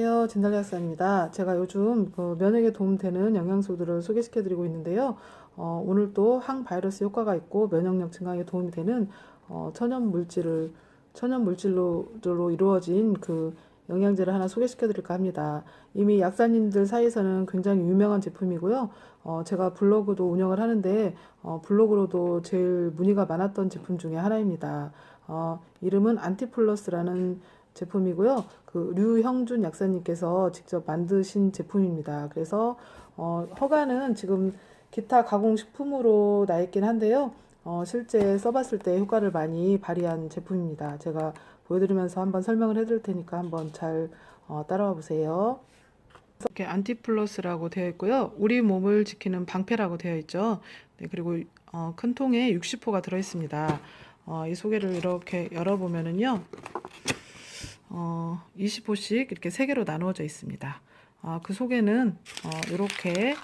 안녕하세요. 진달래 학사입니다. 제가 요즘 그 면역에 도움되는 영양소들을 소개시켜 드리고 있는데요. 어, 오늘 또 항바이러스 효과가 있고 면역력 증강에 도움이 되는 어, 천연 물질을 천연 물질로 로 이루어진 그 영양제를 하나 소개시켜 드릴까 합니다. 이미 약사님들 사이에서는 굉장히 유명한 제품이고요. 어, 제가 블로그도 운영을 하는데 어, 블로그로도 제일 문의가 많았던 제품 중에 하나입니다. 어, 이름은 안티플러스라는 제품이고요. 그 류형준 약사님께서 직접 만드신 제품입니다. 그래서 어, 허가는 지금 기타 가공식품으로 나 있긴 한데요. 어, 실제 써봤을 때 효과를 많이 발휘한 제품입니다. 제가 보여드리면서 한번 설명을 해드릴 테니까 한번 잘 어, 따라와 보세요. 이렇게 안티플러스라고 되어 있고요. 우리 몸을 지키는 방패라고 되어 있죠. 네, 그리고 어, 큰 통에 60호가 들어 있습니다. 어, 이 소개를 이렇게 열어보면은요. 어, 20호씩 이렇게 세 개로 나누어져 있습니다. 아, 그 속에는 어, 이렇게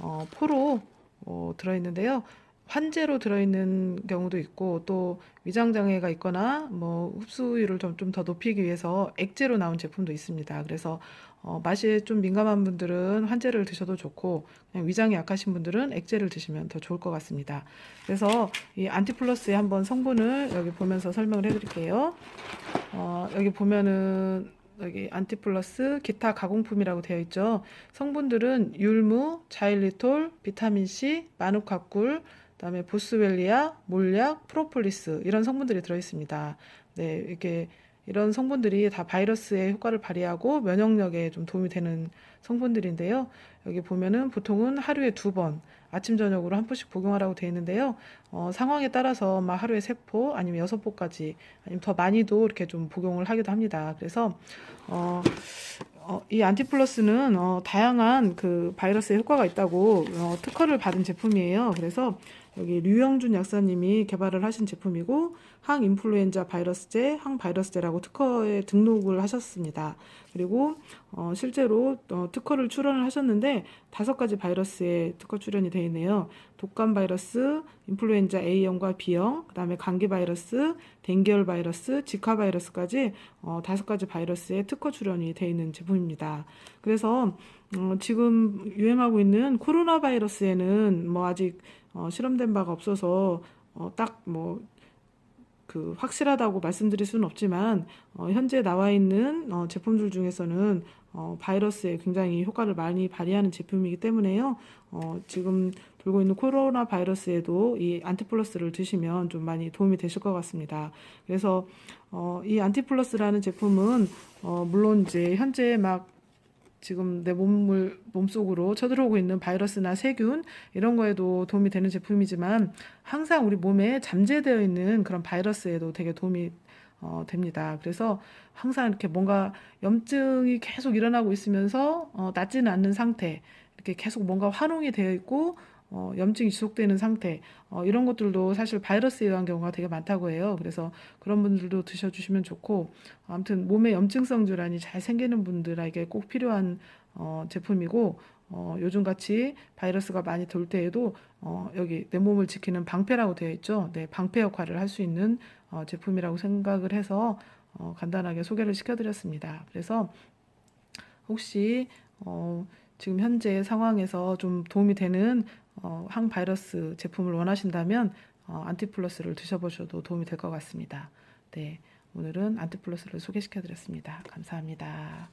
어, 포로 어, 들어있는데요. 환제로 들어있는 경우도 있고 또 위장 장애가 있거나 뭐 흡수율을 좀 좀 더 높이기 위해서 액제로 나온 제품도 있습니다. 그래서 어, 맛이 좀 민감한 분들은 환제를 드셔도 좋고 그냥 위장이 약하신 분들은 액제를 드시면 더 좋을 것 같습니다. 그래서 이 안티플러스의 한번 성분을 여기 보면서 설명을 해드릴게요. 어, 여기 보면은 여기 안티플러스 기타 가공품이라고 되어 있죠. 성분들은 율무, 자일리톨, 비타민 C, 마누카꿀, 그다음에 보스웰리아, 몰약, 프로폴리스 이런 성분들이 들어 있습니다. 네, 이렇게 이런 성분들이 다 바이러스의 효과를 발휘하고 면역력에 좀 도움이 되는 성분들인데요. 여기 보면은 보통은 하루에 두 번, 아침 저녁으로 한 포씩 복용하라고 되어 있는데요. 어, 상황에 따라서 막 하루에 세 포, 아니면 여섯 포까지, 아니면 더 많이도 이렇게 좀 복용을 하기도 합니다. 그래서 어, 어, 이 안티플러스는 어, 다양한 그 바이러스의 효과가 있다고 어, 특허를 받은 제품이에요. 그래서 여기 류영준 약사님이 개발을 하신 제품이고 항인플루엔자 바이러스제, 항바이러스제라고 특허에 등록을 하셨습니다. 그리고 어, 실제로 어, 특허를 출원을 하셨는데 다섯 가지 바이러스의 특허 출연이 되어 있네요. 독감 바이러스, 인플루엔자 A형과 B형, 그다음에 감기 바이러스, 댕기열 바이러스, 지카 바이러스까지 어, 다섯 가지 바이러스의 특허 출연이 되어 있는 제품입니다. 그래서 어, 지금 유행하고 있는 코로나 바이러스에는 뭐 아직 어, 실험된 바가 없어서 어, 딱뭐 그 확실하다고 말씀드릴 수는 없지만 어, 현재 나와 있는 어, 제품들 중에서는 어, 바이러스에 굉장히 효과를 많이 발휘하는 제품이기 때문에요. 어, 지금 돌고 있는 코로나 바이러스에도 이 안티플러스를 드시면 좀 많이 도움이 되실 것 같습니다. 그래서 어, 이 안티플러스라는 제품은 어, 물론 이제 현재 막 지금 내 몸을 몸속으로 쳐들어오고 있는 바이러스나 세균 이런 거에도 도움이 되는 제품이지만 항상 우리 몸에 잠재되어 있는 그런 바이러스에도 되게 도움이 어, 됩니다. 그래서 항상 이렇게 뭔가 염증이 계속 일어나고 있으면서 어, 낫지는 않는 상태, 이렇게 계속 뭔가 환웅이 되어 있고 어, 염증이 지속되는 상태 어, 이런 것들도 사실 바이러스에 의한 경우가 되게 많다고 해요. 그래서 그런 분들도 드셔주시면 좋고 아무튼 몸에 염증성 질환이 잘 생기는 분들에게 꼭 필요한 어, 제품이고 어, 요즘 같이 바이러스가 많이 돌 때에도 어, 여기 내 몸을 지키는 방패라고 되어 있죠. 네, 방패 역할을 할 수 있는 어, 제품이라고 생각을 해서 어, 간단하게 소개를 시켜드렸습니다. 그래서 혹시 어, 지금 현재 상황에서 좀 도움이 되는 어, 항바이러스 제품을 원하신다면 어, 안티플러스를 드셔보셔도 도움이 될 것 같습니다. 네, 오늘은 안티플러스를 소개시켜드렸습니다. 감사합니다.